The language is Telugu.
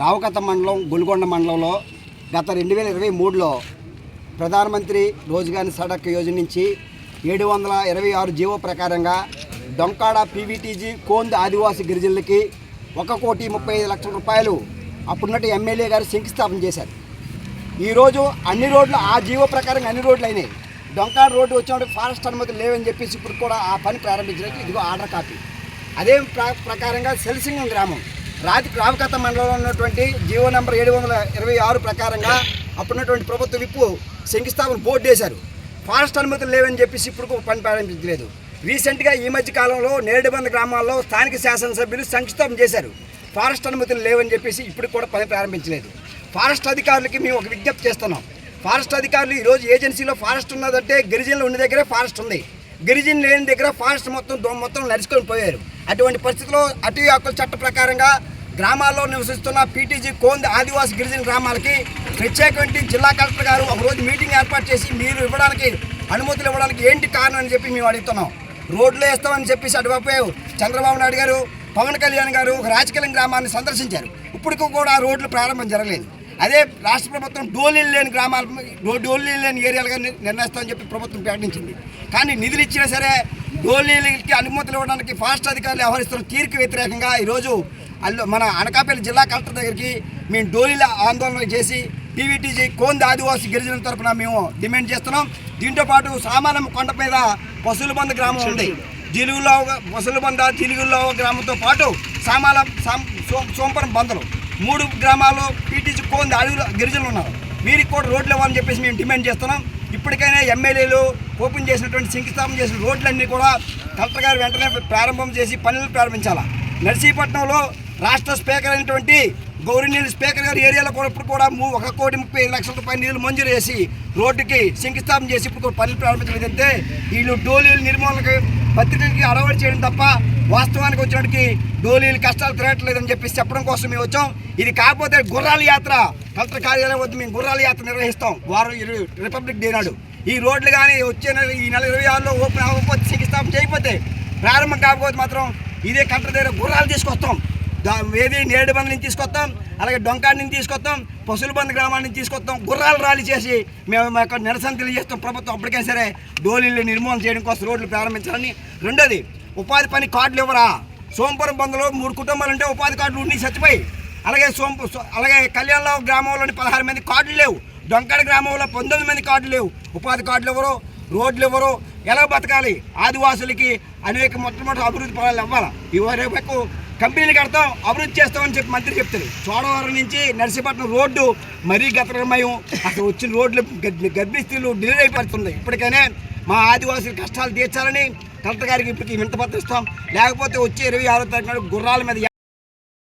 రావకత మండలం గుల్గొండ మండలంలో గత రెండు వేల ఇరవై మూడులో ప్రధానమంత్రి రోజ్గార్ సడక్ యోజన నుంచి ఏడు వందల ఇరవై ఆరు జీవో ప్రకారంగా డొంకాడ పీవీటీజీ కోంద్ ఆదివాసీ గిరిజనులకి ఒక కోటి ముప్పై ఐదు లక్షల రూపాయలు అప్పుడున్నట్టు ఎమ్మెల్యే గారు శంకుస్థాపన చేశారు. ఈరోజు అన్ని రోడ్లు ఆ జీవో ప్రకారంగా అన్ని రోడ్లు అయినాయి. డొంకాడ రోడ్డు వచ్చినప్పుడు ఫారెస్ట్ అనుమతులు లేవని చెప్పేసి ఇప్పుడు కూడా ఆ పని ప్రారంభించడానికి ఇదిగో ఆర్డర్ కాపీ. అదే ప్రకారంగా సెల్సింగం గ్రామం. రాతి రామకథ మండలంలో ఉన్నటువంటి జీవో నెంబర్ ఏడు వందల ఇరవై ఆరు ప్రకారంగా అప్పుడున్నటువంటి ప్రభుత్వ విప్పు శంకుస్థాపన బోర్డు వేశారు. ఫారెస్ట్ అనుమతులు లేవని చెప్పేసి ఇప్పుడు పని ప్రారంభించలేదు. రీసెంట్గా ఈ మధ్య కాలంలో నేరేడుబంద గ్రామాల్లో స్థానిక శాసనసభ్యులు సంక్షిప్తం చేశారు. ఫారెస్ట్ అనుమతులు లేవని చెప్పేసి ఇప్పుడు కూడా పని ప్రారంభించలేదు. ఫారెస్ట్ అధికారులకి మేము ఒక విజ్ఞప్తి చేస్తున్నాం. ఫారెస్ట్ అధికారులు ఈరోజు ఏజెన్సీలో ఫారెస్ట్ ఉన్నదంటే గిరిజనులు ఉన్న దగ్గరే ఫారెస్ట్ ఉంది. గిరిజనులు లేని దగ్గర ఫారెస్ట్ మొత్తం మొత్తం నడుచుకొని పోయారు. అటువంటి పరిస్థితిలో అటవీ హక్కుల చట్ట ప్రకారంగా గ్రామాల్లో నివసిస్తున్న పీటీజీ కోంది ఆదివాసీ గిరిజన గ్రామాలకి ప్రత్యేకమైన జిల్లా కలెక్టర్ గారు ఒక రోజు మీటింగ్ ఏర్పాటు చేసి మీరు ఇవ్వడానికి అనుమతులు ఇవ్వడానికి ఏంటి కారణం అని చెప్పి మేము అడుగుతున్నాం. రోడ్లు వేస్తామని చెప్పేసి అటువైపు చంద్రబాబు నాయుడు గారు పవన్ కళ్యాణ్ గారు ఒక రాజకీయ గ్రామాన్ని సందర్శించారు. ఇప్పటికీ కూడా ఆ రోడ్లు ప్రారంభం జరగలేదు. అదే రాష్ట్ర ప్రభుత్వం డోలీలు లేని గ్రామాలు డోలీలు లేని ఏరియాలుగా నిర్ణయిస్తామని చెప్పి ప్రభుత్వం ప్రకటించింది. కానీ నిధులు ఇచ్చినా సరే డోలీలకి అనుమతులు ఇవ్వడానికి ఫాస్ట్ అధికారులు వ్యవహరిస్తున్న తీరుకు వ్యతిరేకంగా ఈరోజు అల్లు మన అనకాపల్లి జిల్లా కలెక్టర్ దగ్గరికి మేము డోలీల ఆందోళన చేసి టీవీటీజీ కోంది ఆదివాసి గిరిజనుల తరపున మేము డిమాండ్ చేస్తున్నాం. దీంతో పాటు సామానం కొండ మీద పశువుల బంద గ్రామం ఉంది. జిలుగులో పశువుల బంద జిలుగుల్లో గ్రామంతో పాటు సామాల సాం సోం- బందలు మూడు గ్రామాల్లో పీటీసీ కోంది అడుగులు గిరిజనులు ఉన్నారు. వీరికి కూడా రోడ్లు ఇవ్వాలని చెప్పేసి మేము డిమాండ్ చేస్తున్నాం. ఇప్పటికైనా ఎమ్మెల్యేలు ఓపెన్ చేసినటువంటి శంకుస్థాపన చేసిన రోడ్లన్నీ కూడా కలెక్టర్ గారు వెంటనే ప్రారంభం చేసి పనులు ప్రారంభించాలా. నర్సీపట్నంలో రాష్ట్ర స్పీకర్ అయినటువంటి గౌరీనీళ్ళు స్పీకర్ గారి ఏరియాలో కూడా ఇప్పుడు కూడా మూ- ఒక కోటి ముప్పై ఐదు లక్షల రూపాయల నిధులు మంజూరు చేసి రోడ్డుకి శంకుస్థాపన చేసి ఇప్పుడు పనులు ప్రారంభించలేదంటే వీళ్ళు డోలీలు నిర్మూలనకి పత్రికలకి అలవాటు చేయడం తప్ప వాస్తవానికి వచ్చినట్టుకి డోలీలు కష్టాలు తిరగట్లేదని చెప్పి చెప్పడం కోసం మేము వచ్చాం. ఇది కాకపోతే గుర్రాల యాత్ర. కలెక్టర్ కార్యాలయం వద్ద మేము గుర్రాల యాత్ర నిర్వహిస్తాం. వారం రిపబ్లిక్ డే నాడు. ఈ రోడ్లు కానీ వచ్చే నెల ఈ నెల ఇరవై ఆరులో ఓపెన్ అవ్వకపోతే శంకుస్థాపన చేయకపోతే ప్రారంభం కాకపోతే మాత్రం ఇదే కలెక్టర్ దగ్గర గుర్రాలు తీసుకొస్తాం. ఏది నేడు బండ్ నుంచి తీసుకొస్తాం అలాగే డొంకాడి నుంచి తీసుకొస్తాం పశువుల బంద్ గ్రామాల నుంచి తీసుకొస్తాం గుర్రాలు ర్యాలీ చేసి మేము మా యొక్క నిరసన తెలియజేస్తాం ప్రభుత్వం అప్పటికే సరే డోలీలు నిర్మూలన చేయడం కోసం రోడ్లు ప్రారంభించాలని. రెండోది ఉపాధి పని కార్డులు ఇవ్వరా? సోంపురం బంద్లో మూడు కుటుంబాలు ఉంటే ఉపాధి కార్డులు ఉండి చచ్చిపోయి అలాగే సోంపు అలాగే కళ్యాణలో గ్రామంలోని పదహారు మంది కార్డులు లేవు డొంకాడ గ్రామంలో పంతొమ్మిది మంది కార్డులు లేవు. ఉపాధి కార్డులు ఎవరు? రోడ్లు ఎవరు? ఎలా బతకాలి? ఆదివాసులకి అనేక మొట్టమొదటి అభివృద్ధి పదాలు ఇవ్వాలి? ఇవరకు కంపెనీలు కడతాం అభివృద్ధి చేస్తామని చెప్పి మంత్రి చెప్తారు. చోడవరం నుంచి నర్సీపట్నం రోడ్డు మరీ గతరమయం అక్కడ వచ్చిన రోడ్లు గర్భి- గర్భిణీ స్త్రీలు డిలే అయిపోతుంది ఇప్పటికైనా మా ఆదివాసుల కష్టాలు తీర్చాలని కలెక్టర్ గారికి ఇప్పటికి వింతపత్రిస్తాం లేకపోతే వచ్చే ఇరవై ఆరో తారీఖు గుర్రాల మీద